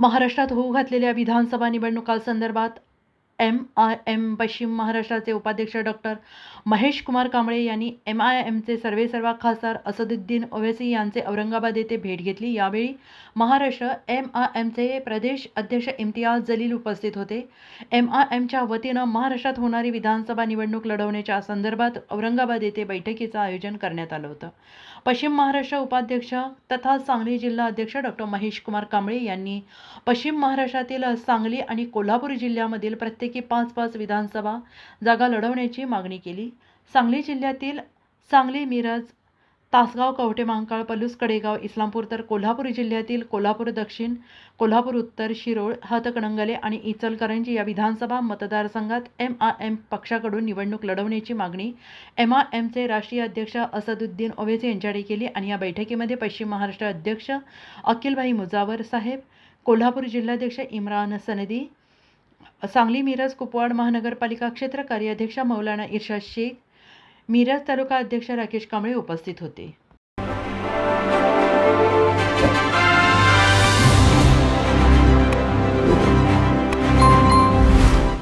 महाराष्ट्रात होऊ घातलेल्या विधानसभा निवडणुकांसंदर्भात एम आय एम पश्चिम महाराष्ट्राचे उपाध्यक्ष डॉक्टर महेश कुमार कांबळे यांनी एम आय एमचे सर्वेसर्वा खासदार असदुद्दीन ओवेसी यांचे औरंगाबाद येथे भेट घेतली. यावेळी महाराष्ट्र एम आय एमचे प्रदेश अध्यक्ष इम्तियाज जलील उपस्थित होते. एम आय एमच्या वतीनं महाराष्ट्रात होणारी विधानसभा निवडणूक लढवण्याच्या संदर्भात औरंगाबाद येथे बैठकीचं आयोजन करण्यात आलं होतं. पश्चिम महाराष्ट्र उपाध्यक्ष तथा सांगली जिल्हा अध्यक्ष डॉक्टर महेश कुमार कांबळे यांनी पश्चिम महाराष्ट्रातील सांगली आणि कोल्हापूर जिल्ह्यामधील प्रत्येक पाच पाच विधानसभा जागा लढवण्याची मागणी केली. सांगली जिल्ह्यातील सांगली मिरज तासगाव कवठे महांकाळ पलूस कडेगाव इस्लामपूर तर कोल्हापूर जिल्ह्यातील कोल्हापूर दक्षिण कोल्हापूर उत्तर शिरोळ हातकणंगले आणि इचलकरंजी या विधानसभा मतदारसंघात एम आय एम पक्षाकडून निवडणूक लढवण्याची मागणी एम आय एमचे राष्ट्रीय अध्यक्ष असदुद्दीन ओवेसी यांच्याकडे केली आणि या बैठकीमध्ये पश्चिम महाराष्ट्र अध्यक्ष अखिलभाई मुजावर साहेब कोल्हापूर जिल्हाध्यक्ष इम्रान सनदी सांगली मिरज कुपवाड महानगरपालिका क्षेत्र कार्याध्यक्ष मौलाना इर्शाद शेख मिरज तालुका अध्यक्ष राकेश कांबळे उपस्थित होते.